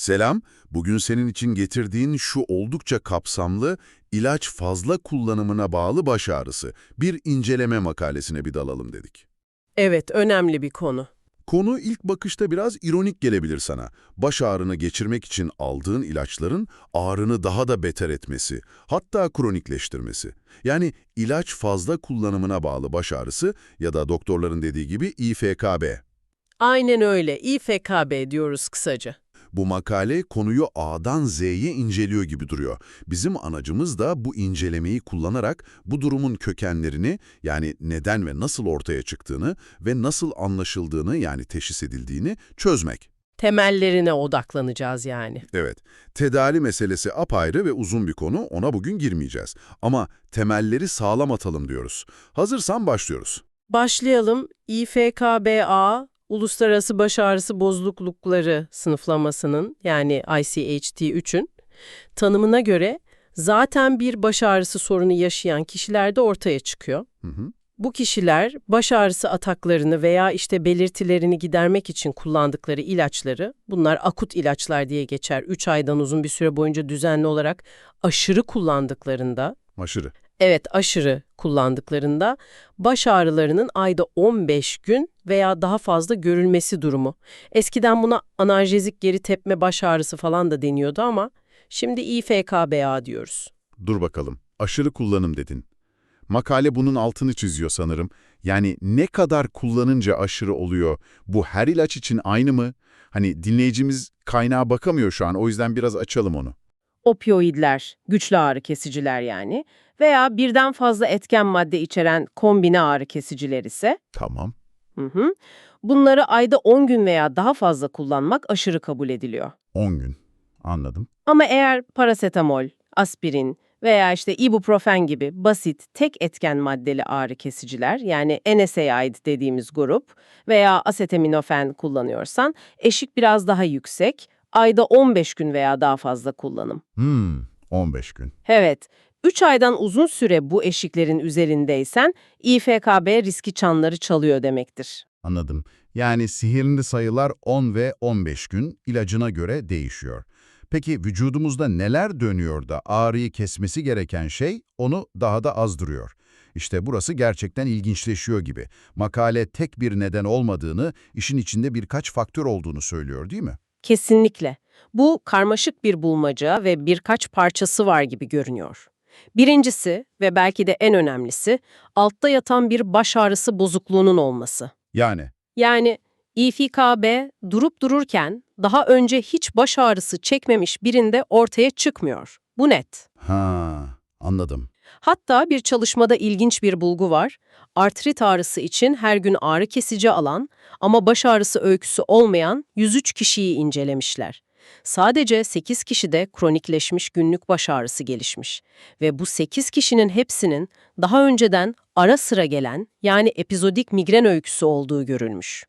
Selam, bugün senin için getirdiğin şu oldukça kapsamlı ilaç fazla kullanımına bağlı baş ağrısı bir inceleme makalesine bir dalalım dedik. Evet, önemli bir konu. Konu ilk bakışta biraz ironik gelebilir sana. Baş ağrını geçirmek için aldığın ilaçların ağrını daha da beter etmesi, hatta kronikleştirmesi. Yani ilaç fazla kullanımına bağlı baş ağrısı ya da doktorların dediği gibi İFKB. Aynen öyle, İFKB diyoruz kısaca. Bu makale konuyu A'dan Z'ye inceliyor gibi duruyor. Bizim anacımız da bu incelemeyi kullanarak bu durumun kökenlerini yani neden ve nasıl ortaya çıktığını ve nasıl anlaşıldığını yani teşhis edildiğini çözmek. Temellerine odaklanacağız yani. Evet, tedavi meselesi apayrı ve uzun bir konu, ona bugün girmeyeceğiz. Ama temelleri sağlam atalım diyoruz. Hazırsan başlıyoruz. Başlayalım. İFKBA, Uluslararası Baş Ağrısı Bozuklukları sınıflamasının yani ICHT-3'ün tanımına göre zaten bir baş ağrısı sorunu yaşayan kişilerde ortaya çıkıyor. Hı hı. Bu kişiler baş ağrısı ataklarını veya işte belirtilerini gidermek için kullandıkları ilaçları, bunlar akut ilaçlar diye geçer, 3 aydan uzun bir süre boyunca düzenli olarak aşırı kullandıklarında, Aşırı. Evet aşırı kullandıklarında baş ağrılarının ayda 15 gün veya daha fazla görülmesi durumu. Eskiden buna analjezik geri tepme baş ağrısı falan da deniyordu ama şimdi İFKBA diyoruz. Dur bakalım, aşırı kullanım dedin. Makale bunun altını çiziyor sanırım. Yani ne kadar kullanınca aşırı oluyor? Bu her ilaç için aynı mı? Hani dinleyicimiz kaynağa bakamıyor şu an, o yüzden biraz açalım onu. opioidler, güçlü ağrı kesiciler yani veya birden fazla etken madde içeren kombine ağrı kesiciler ise Tamam. hı hı, bunları ayda 10 gün veya daha fazla kullanmak aşırı kabul ediliyor. 10 gün. Anladım. Ama eğer parasetamol, aspirin veya işte ibuprofen gibi basit tek etken maddeli ağrı kesiciler yani NSAID dediğimiz grup veya asetaminofen kullanıyorsan eşik biraz daha yüksek, ayda 15 gün veya daha fazla kullanım. Hmm, 15 gün. Evet, 3 aydan uzun süre bu eşiklerin üzerindeysen İFKB riski çanları çalıyor demektir. Anladım. Yani sihirli sayılar 10 ve 15 gün ilacına göre değişiyor. Peki vücudumuzda neler dönüyor da ağrıyı kesmesi gereken şey onu daha da azdırıyor? İşte burası gerçekten ilginçleşiyor gibi. Makale tek bir neden olmadığını, işin içinde birkaç faktör olduğunu söylüyor değil mi? Kesinlikle. Bu karmaşık bir bulmaca ve birkaç parçası var gibi görünüyor. Birincisi ve belki de en önemlisi altta yatan bir baş ağrısı bozukluğunun olması. Yani Yani İFKB durup dururken daha önce hiç baş ağrısı çekmemiş birinde ortaya çıkmıyor. Bu net. ha anladım. Hatta bir çalışmada ilginç bir bulgu var. Artrit ağrısı için her gün ağrı kesici alan ama baş ağrısı öyküsü olmayan 103 kişiyi incelemişler. Sadece 8 kişide kronikleşmiş günlük baş ağrısı gelişmiş ve bu 8 kişinin hepsinin daha önceden ara sıra gelen yani epizodik migren öyküsü olduğu görülmüş.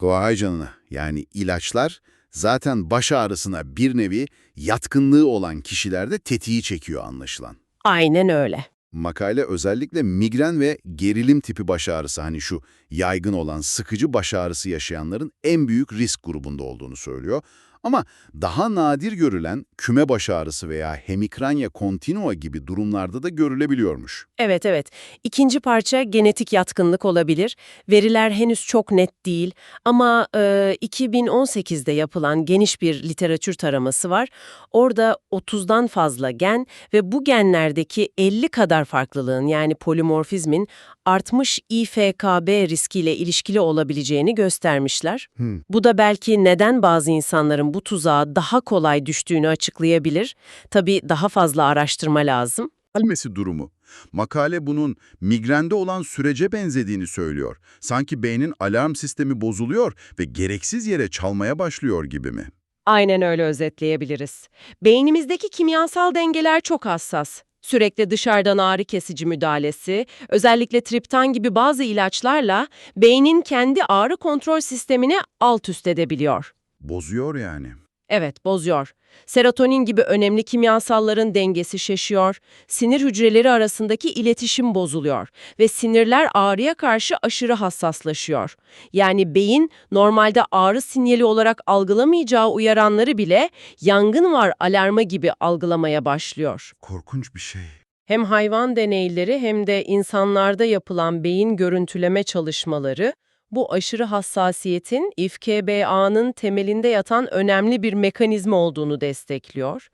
Vay canına. Yani ilaçlar zaten baş ağrısına bir nevi yatkınlığı olan kişilerde tetiği çekiyor anlaşılan. Aynen öyle. Makale özellikle migren ve gerilim tipi baş ağrısı hani şu yaygın olan sıkıcı baş ağrısı yaşayanların en büyük risk grubunda olduğunu söylüyor. Ama daha nadir görülen küme baş ağrısı veya hemikranya continua gibi durumlarda da görülebiliyormuş. Evet evet. İkinci parça genetik yatkınlık olabilir. Veriler henüz çok net değil ama e, 2018'de yapılan geniş bir literatür taraması var. Orada 30'dan fazla gen ve bu genlerdeki 50 kadar farklılığın yani polimorfizmin artmış İFKB riskiyle ilişkili olabileceğini göstermişler. Hmm. Bu da belki neden bazı insanların bu tuzağa daha kolay düştüğünü açıklayabilir. Tabii daha fazla araştırma lazım. Almesi durumu. Makale bunun migrende olan sürece benzediğini söylüyor. Sanki beynin alarm sistemi bozuluyor ve gereksiz yere çalmaya başlıyor gibi mi? Aynen öyle özetleyebiliriz. Beynimizdeki kimyasal dengeler çok hassas. Sürekli dışarıdan ağrı kesici müdahalesi, özellikle triptan gibi bazı ilaçlarla beynin kendi ağrı kontrol sistemini alt üst edebiliyor. Bozuyor yani. Evet, bozuyor. Serotonin gibi önemli kimyasalların dengesi şaşıyor, sinir hücreleri arasındaki iletişim bozuluyor ve sinirler ağrıya karşı aşırı hassaslaşıyor. Yani beyin normalde ağrı sinyali olarak algılamayacağı uyaranları bile yangın var alarmı gibi algılamaya başlıyor. Korkunç bir şey. Hem hayvan deneyleri hem de insanlarda yapılan beyin görüntüleme çalışmaları bu aşırı hassasiyetin İFKBA'nın temelinde yatan önemli bir mekanizma olduğunu destekliyor.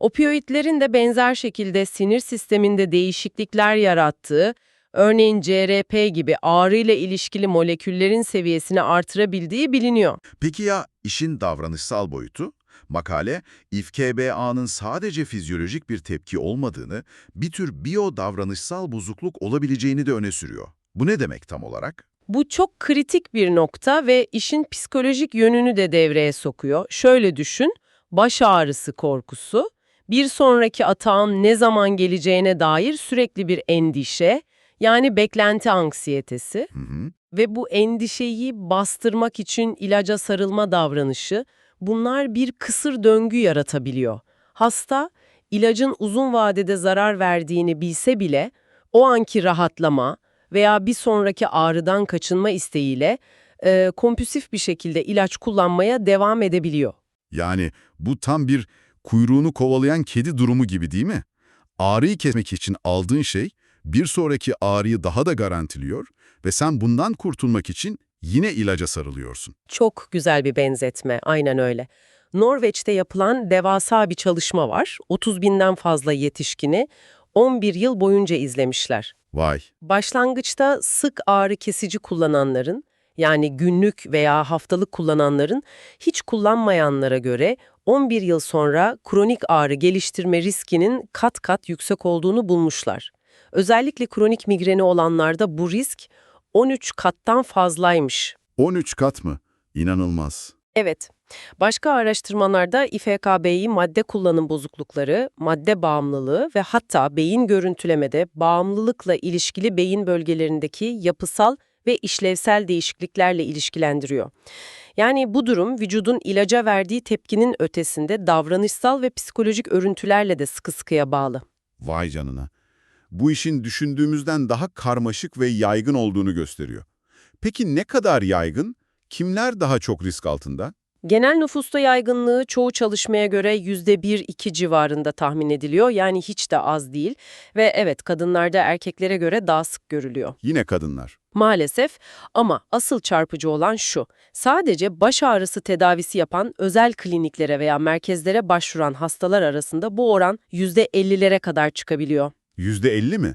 Opioidlerin de benzer şekilde sinir sisteminde değişiklikler yarattığı, örneğin CRP gibi ağrıyla ilişkili moleküllerin seviyesini artırabildiği biliniyor. Peki ya işin davranışsal boyutu? Makale, İFKBA'nın sadece fizyolojik bir tepki olmadığını, bir tür biyo-davranışsal bozukluk olabileceğini de öne sürüyor. Bu ne demek tam olarak? Bu çok kritik bir nokta ve işin psikolojik yönünü de devreye sokuyor. Şöyle düşün, baş ağrısı korkusu, bir sonraki atağın ne zaman geleceğine dair sürekli bir endişe, yani beklenti anksiyetesi Hı hı. ve bu endişeyi bastırmak için ilaca sarılma davranışı, bunlar bir kısır döngü yaratabiliyor. Hasta, ilacın uzun vadede zarar verdiğini bilse bile, o anki rahatlama veya bir sonraki ağrıdan kaçınma isteğiyle e, kompülsif bir şekilde ilaç kullanmaya devam edebiliyor. Yani bu tam bir kuyruğunu kovalayan kedi durumu gibi değil mi? Ağrıyı kesmek için aldığın şey bir sonraki ağrıyı daha da garantiliyor ve sen bundan kurtulmak için yine ilaca sarılıyorsun. Çok güzel bir benzetme, aynen öyle. Norveç'te yapılan devasa bir çalışma var. 30 binden fazla yetişkini 11 yıl boyunca izlemişler. Vay, Başlangıçta sık ağrı kesici kullananların, yani günlük veya haftalık kullananların hiç kullanmayanlara göre 11 yıl sonra kronik ağrı geliştirme riskinin kat kat yüksek olduğunu bulmuşlar. Özellikle kronik migreni olanlarda bu risk 13 kattan fazlaymış. 13 kat mı? İnanılmaz. Evet. Başka araştırmalarda İFKB'yi madde kullanım bozuklukları, madde bağımlılığı ve hatta beyin görüntülemede bağımlılıkla ilişkili beyin bölgelerindeki yapısal ve işlevsel değişikliklerle ilişkilendiriyor. Yani bu durum vücudun ilaca verdiği tepkinin ötesinde davranışsal ve psikolojik örüntülerle de sıkı sıkıya bağlı. Vay canına. Bu işin düşündüğümüzden daha karmaşık ve yaygın olduğunu gösteriyor. Peki ne kadar yaygın? Kimler daha çok risk altında? Genel nüfusta yaygınlığı çoğu çalışmaya göre %1-2 civarında tahmin ediliyor. Yani hiç de az değil. Ve evet kadınlarda erkeklere göre daha sık görülüyor. Yine kadınlar. Maalesef ama asıl çarpıcı olan şu. Sadece baş ağrısı tedavisi yapan özel kliniklere veya merkezlere başvuran hastalar arasında bu oran %50'lere kadar çıkabiliyor. %50 mi?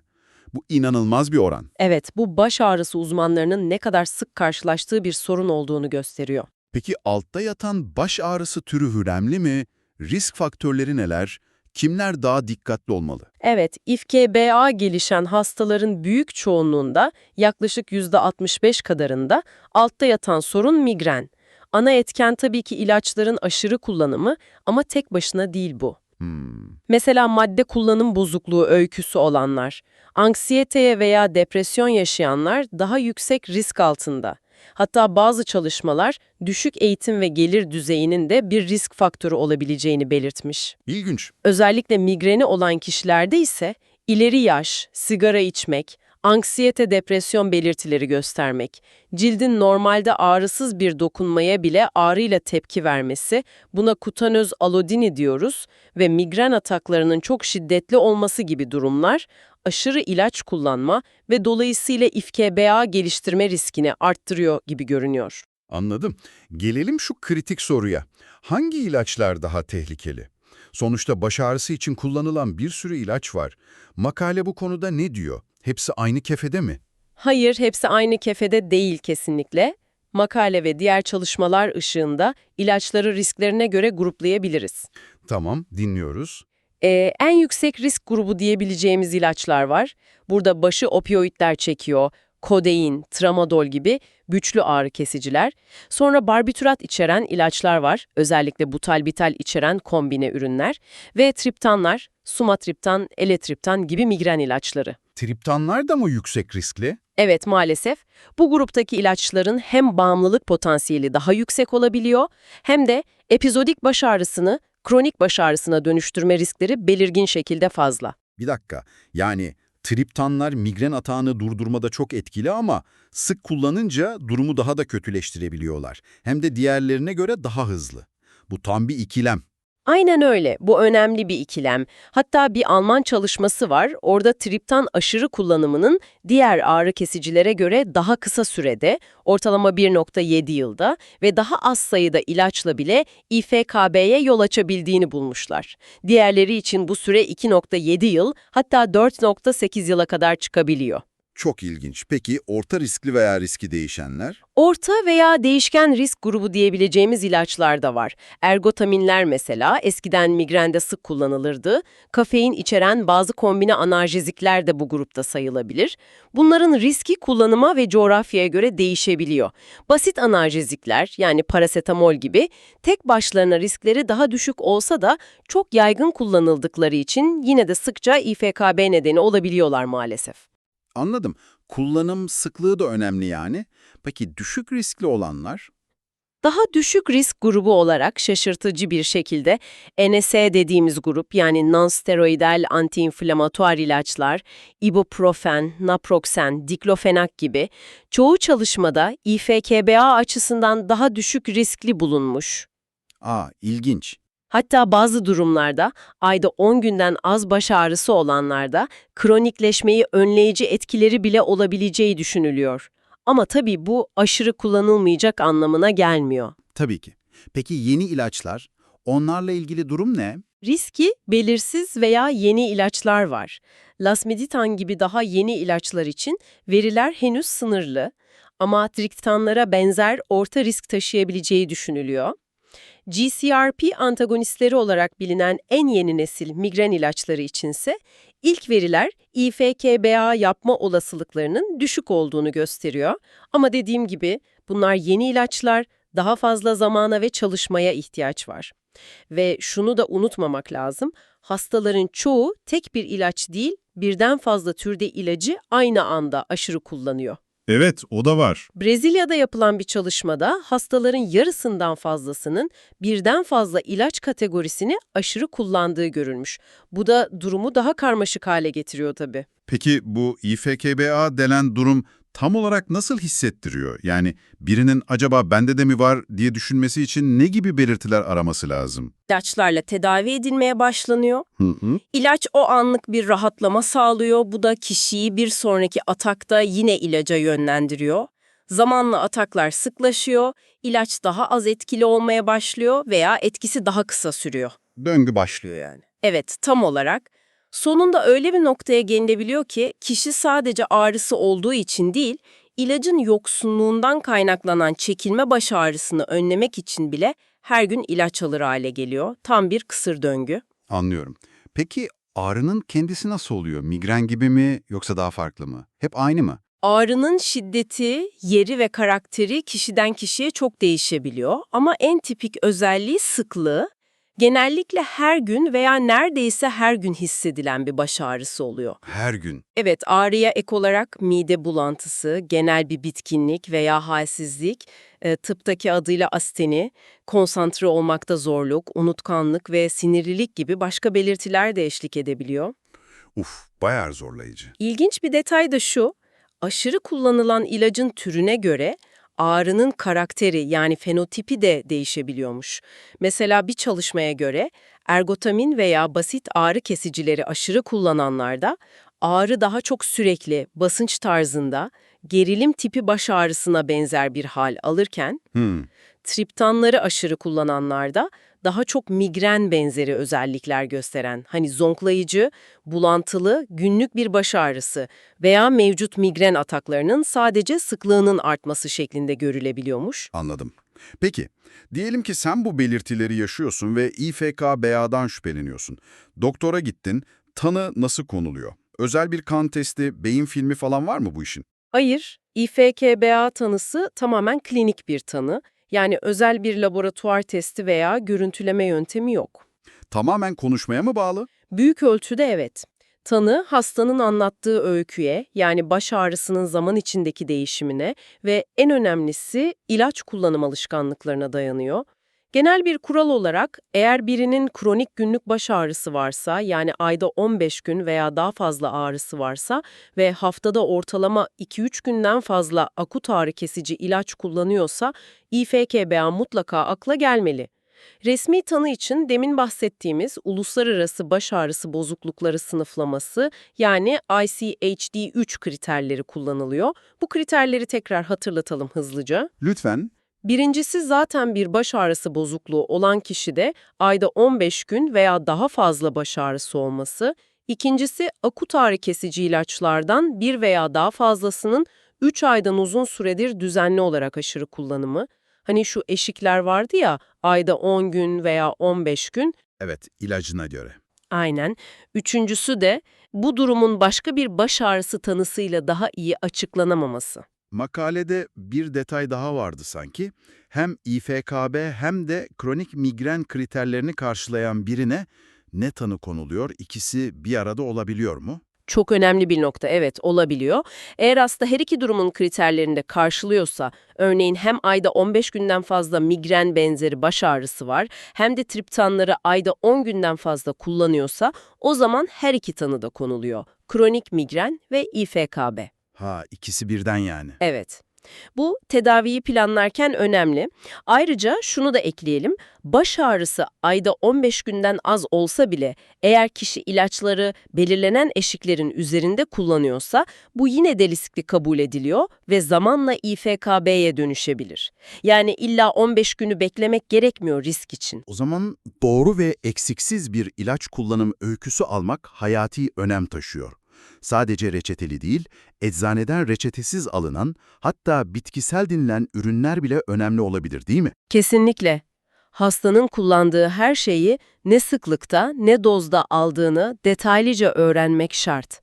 Bu inanılmaz bir oran. Evet, bu baş ağrısı uzmanlarının ne kadar sık karşılaştığı bir sorun olduğunu gösteriyor. Peki altta yatan baş ağrısı türü hüremli mi? Risk faktörleri neler? Kimler daha dikkatli olmalı? Evet, İFKBA gelişen hastaların büyük çoğunluğunda yaklaşık %65 kadarında altta yatan sorun migren. Ana etken tabii ki ilaçların aşırı kullanımı ama tek başına değil bu. Hmm. Mesela madde kullanım bozukluğu öyküsü olanlar, anksiyeteye veya depresyon yaşayanlar daha yüksek risk altında. Hatta bazı çalışmalar düşük eğitim ve gelir düzeyinin de bir risk faktörü olabileceğini belirtmiş. İlginç. Özellikle migreni olan kişilerde ise ileri yaş, sigara içmek, anksiyete depresyon belirtileri göstermek, cildin normalde ağrısız bir dokunmaya bile ağrıyla tepki vermesi, buna kutanöz alodini diyoruz ve migren ataklarının çok şiddetli olması gibi durumlar, aşırı ilaç kullanma ve dolayısıyla İFKBA geliştirme riskini arttırıyor gibi görünüyor. Anladım. Gelelim şu kritik soruya. Hangi ilaçlar daha tehlikeli? Sonuçta baş ağrısı için kullanılan bir sürü ilaç var. Makale bu konuda ne diyor? Hepsi aynı kefede mi? Hayır, hepsi aynı kefede değil kesinlikle. Makale ve diğer çalışmalar ışığında ilaçları risklerine göre gruplayabiliriz. Tamam, dinliyoruz. Ee, en yüksek risk grubu diyebileceğimiz ilaçlar var. Burada başı opioidler çekiyor, kodein, tramadol gibi güçlü ağrı kesiciler. Sonra barbiturat içeren ilaçlar var, özellikle butalbital içeren kombine ürünler ve triptanlar, sumatriptan, eletriptan gibi migren ilaçları. Triptanlar da mı yüksek riskli? Evet maalesef bu gruptaki ilaçların hem bağımlılık potansiyeli daha yüksek olabiliyor hem de epizodik baş ağrısını kronik baş ağrısına dönüştürme riskleri belirgin şekilde fazla. Bir dakika, yani triptanlar migren atağını durdurmada çok etkili ama sık kullanınca durumu daha da kötüleştirebiliyorlar. Hem de diğerlerine göre daha hızlı. Bu tam bir ikilem. Aynen öyle. Bu önemli bir ikilem. Hatta bir Alman çalışması var. Orada triptan aşırı kullanımının diğer ağrı kesicilere göre daha kısa sürede, ortalama 1.7 yılda ve daha az sayıda ilaçla bile İFKB'ye yol açabildiğini bulmuşlar. Diğerleri için bu süre 2.7 yıl, hatta 4.8 yıla kadar çıkabiliyor. Çok ilginç. Peki orta riskli veya riski değişenler? Orta veya değişken risk grubu diyebileceğimiz ilaçlar da var. Ergotaminler mesela eskiden migrende sık kullanılırdı. Kafein içeren bazı kombine analjezikler de bu grupta sayılabilir. Bunların riski kullanıma ve coğrafyaya göre değişebiliyor. Basit analjezikler yani parasetamol gibi tek başlarına riskleri daha düşük olsa da çok yaygın kullanıldıkları için yine de sıkça İFKB nedeni olabiliyorlar maalesef. Anladım. Kullanım sıklığı da önemli yani. Peki düşük riskli olanlar? Daha düşük risk grubu olarak şaşırtıcı bir şekilde NSA dediğimiz grup yani nonsteroidal antiinflamatuar ilaçlar, ibuprofen, naproxen, diklofenak gibi çoğu çalışmada İFKBA açısından daha düşük riskli bulunmuş. Aa, ilginç. Hatta bazı durumlarda ayda 10 günden az baş ağrısı olanlarda kronikleşmeyi önleyici etkileri bile olabileceği düşünülüyor. Ama tabii bu aşırı kullanılmayacak anlamına gelmiyor. Tabii ki. Peki yeni ilaçlar? Onlarla ilgili durum ne? Riski belirsiz veya yeni ilaçlar var. Lasmeditan gibi daha yeni ilaçlar için veriler henüz sınırlı ama triptanlara benzer orta risk taşıyabileceği düşünülüyor. GCRP antagonistleri olarak bilinen en yeni nesil migren ilaçları içinse ilk veriler İFKBA yapma olasılıklarının düşük olduğunu gösteriyor. Ama dediğim gibi bunlar yeni ilaçlar, daha fazla zamana ve çalışmaya ihtiyaç var. Ve şunu da unutmamak lazım, hastaların çoğu tek bir ilaç değil, birden fazla türde ilacı aynı anda aşırı kullanıyor. Evet, o da var. Brezilya'da yapılan bir çalışmada hastaların yarısından fazlasının birden fazla ilaç kategorisini aşırı kullandığı görülmüş. Bu da durumu daha karmaşık hale getiriyor tabii. Peki bu İFKBA denen durum tam olarak nasıl hissettiriyor? Yani birinin acaba bende de mi var diye düşünmesi için ne gibi belirtiler araması lazım? İlaçlarla tedavi edilmeye başlanıyor. Hı hı. İlaç o anlık bir rahatlama sağlıyor. Bu da kişiyi bir sonraki atakta yine ilaca yönlendiriyor. Zamanla ataklar sıklaşıyor, ilaç daha az etkili olmaya başlıyor veya etkisi daha kısa sürüyor. Döngü başlıyor yani. Evet, tam olarak. Sonunda öyle bir noktaya gelinebiliyor ki kişi sadece ağrısı olduğu için değil, ilacın yoksunluğundan kaynaklanan çekilme baş ağrısını önlemek için bile her gün ilaç alır hale geliyor. Tam bir kısır döngü. Anlıyorum. Peki ağrının kendisi nasıl oluyor? Migren gibi mi yoksa daha farklı mı? Hep aynı mı? Ağrının şiddeti, yeri ve karakteri kişiden kişiye çok değişebiliyor ama en tipik özelliği sıklığı. Genellikle her gün veya neredeyse her gün hissedilen bir baş ağrısı oluyor. Her gün. Evet, ağrıya ek olarak mide bulantısı, genel bir bitkinlik veya halsizlik, e, tıptaki adıyla asteni, konsantre olmakta zorluk, unutkanlık ve sinirlilik gibi başka belirtiler de eşlik edebiliyor. Uf, bayağı zorlayıcı. İlginç bir detay da şu, aşırı kullanılan ilacın türüne göre ağrının karakteri yani fenotipi de değişebiliyormuş. Mesela bir çalışmaya göre ergotamin veya basit ağrı kesicileri aşırı kullananlarda ağrı daha çok sürekli, basınç tarzında, gerilim tipi baş ağrısına benzer bir hal alırken, Hmm. triptanları aşırı kullananlarda daha çok migren benzeri özellikler gösteren, hani zonklayıcı, bulantılı, günlük bir baş ağrısı veya mevcut migren ataklarının sadece sıklığının artması şeklinde görülebiliyormuş. Anladım. Peki, diyelim ki sen bu belirtileri yaşıyorsun ve İFKBA'dan şüpheleniyorsun. Doktora gittin, tanı nasıl konuluyor? Özel bir kan testi, beyin filmi falan var mı bu işin? Hayır, İFKBA tanısı tamamen klinik bir tanı. Yani özel bir laboratuvar testi veya görüntüleme yöntemi yok. Tamamen konuşmaya mı bağlı? Büyük ölçüde evet. Tanı, hastanın anlattığı öyküye, yani baş ağrısının zaman içindeki değişimine ve en önemlisi ilaç kullanım alışkanlıklarına dayanıyor. Genel bir kural olarak eğer birinin kronik günlük baş ağrısı varsa, yani ayda 15 gün veya daha fazla ağrısı varsa ve haftada ortalama 2-3 günden fazla akut ağrı kesici ilaç kullanıyorsa, İFKBA mutlaka akla gelmeli. Resmi tanı için demin bahsettiğimiz uluslararası baş ağrısı bozuklukları sınıflaması yani ICHD-3 kriterleri kullanılıyor. Bu kriterleri tekrar hatırlatalım hızlıca. Lütfen. Birincisi zaten bir baş ağrısı bozukluğu olan kişide ayda 15 gün veya daha fazla baş ağrısı olması. İkincisi akut ağrı kesici ilaçlardan bir veya daha fazlasının 3 aydan uzun süredir düzenli olarak aşırı kullanımı. Hani şu eşikler vardı ya ayda 10 gün veya 15 gün. Evet, ilacına göre. Aynen. Üçüncüsü de bu durumun başka bir baş ağrısı tanısıyla daha iyi açıklanamaması. Makalede bir detay daha vardı sanki. Hem İFKB hem de kronik migren kriterlerini karşılayan birine ne tanı konuluyor? İkisi bir arada olabiliyor mu? Çok önemli bir nokta, evet olabiliyor. Eğer hasta her iki durumun kriterlerini de karşılıyorsa, örneğin hem ayda 15 günden fazla migren benzeri baş ağrısı var, hem de triptanları ayda 10 günden fazla kullanıyorsa, o zaman her iki tanı da konuluyor. Kronik migren ve İFKB. Ha, ikisi birden yani. Evet. Bu tedaviyi planlarken önemli. Ayrıca şunu da ekleyelim. Baş ağrısı ayda 15 günden az olsa bile eğer kişi ilaçları belirlenen eşiklerin üzerinde kullanıyorsa bu yine de riskli kabul ediliyor ve zamanla İFKB'ye dönüşebilir. Yani illa 15 günü beklemek gerekmiyor risk için. O zaman doğru ve eksiksiz bir ilaç kullanım öyküsü almak hayati önem taşıyor. Sadece reçeteli değil, eczaneden reçetesiz alınan, hatta bitkisel denilen ürünler bile önemli olabilir değil mi? Kesinlikle. Hastanın kullandığı her şeyi ne sıklıkta ne dozda aldığını detaylıca öğrenmek şart.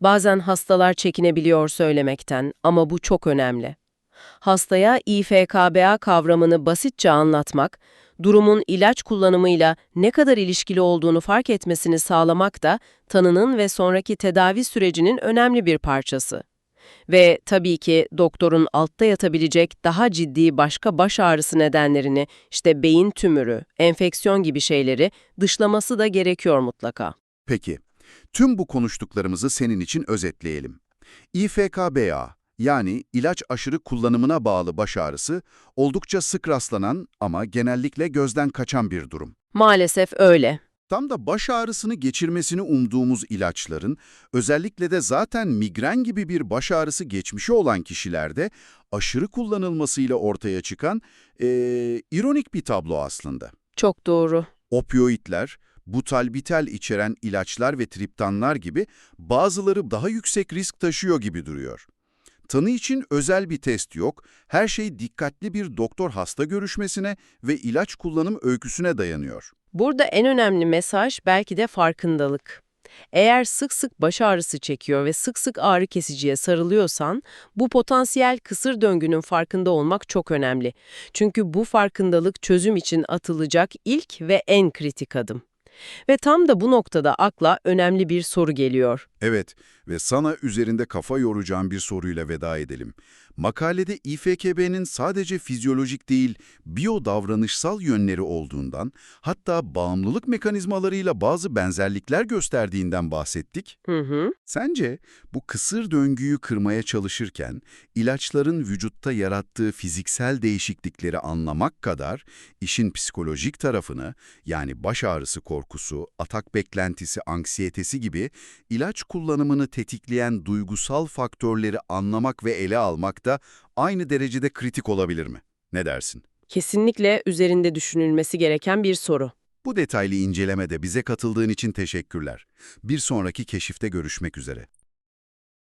Bazen hastalar çekinebiliyor söylemekten ama bu çok önemli. Hastaya İFKBA kavramını basitçe anlatmak, durumun ilaç kullanımıyla ne kadar ilişkili olduğunu fark etmesini sağlamak da tanının ve sonraki tedavi sürecinin önemli bir parçası. Ve tabii ki doktorun altta yatabilecek daha ciddi başka baş ağrısı nedenlerini, işte beyin tümörü, enfeksiyon gibi şeyleri dışlaması da gerekiyor mutlaka. Peki, tüm bu konuştuklarımızı senin için özetleyelim. İFKBA, yani ilaç aşırı kullanımına bağlı baş ağrısı, oldukça sık rastlanan ama genellikle gözden kaçan bir durum. Maalesef öyle. Tam da baş ağrısını geçirmesini umduğumuz ilaçların, özellikle de zaten migren gibi bir baş ağrısı geçmişi olan kişilerde aşırı kullanılmasıyla ortaya çıkan eee, ironik bir tablo aslında. Çok doğru. Opioidler, butalbital içeren ilaçlar ve triptanlar gibi bazıları daha yüksek risk taşıyor gibi duruyor. Tanı için özel bir test yok, her şey dikkatli bir doktor-hasta görüşmesine ve ilaç kullanım öyküsüne dayanıyor. Burada en önemli mesaj belki de farkındalık. Eğer sık sık baş ağrısı çekiyor ve sık sık ağrı kesiciye sarılıyorsan, bu potansiyel kısır döngünün farkında olmak çok önemli. Çünkü bu farkındalık çözüm için atılacak ilk ve en kritik adım. Ve tam da bu noktada akla önemli bir soru geliyor. Evet ve sana üzerinde kafa yoracağım bir soruyla veda edelim. Makalede İFKB'nin sadece fizyolojik değil, biyo-davranışsal yönleri olduğundan, hatta bağımlılık mekanizmalarıyla bazı benzerlikler gösterdiğinden bahsettik. Hı hı. Sence bu kısır döngüyü kırmaya çalışırken ilaçların vücutta yarattığı fiziksel değişiklikleri anlamak kadar işin psikolojik tarafını yani baş ağrısı korkusu, atak beklentisi, anksiyetesi gibi ilaç kullanımını tetikleyen duygusal faktörleri anlamak ve ele almak da aynı derecede kritik olabilir mi? Ne dersin? Kesinlikle üzerinde düşünülmesi gereken bir soru. Bu detaylı incelemede bize katıldığın için teşekkürler. Bir sonraki keşifte görüşmek üzere.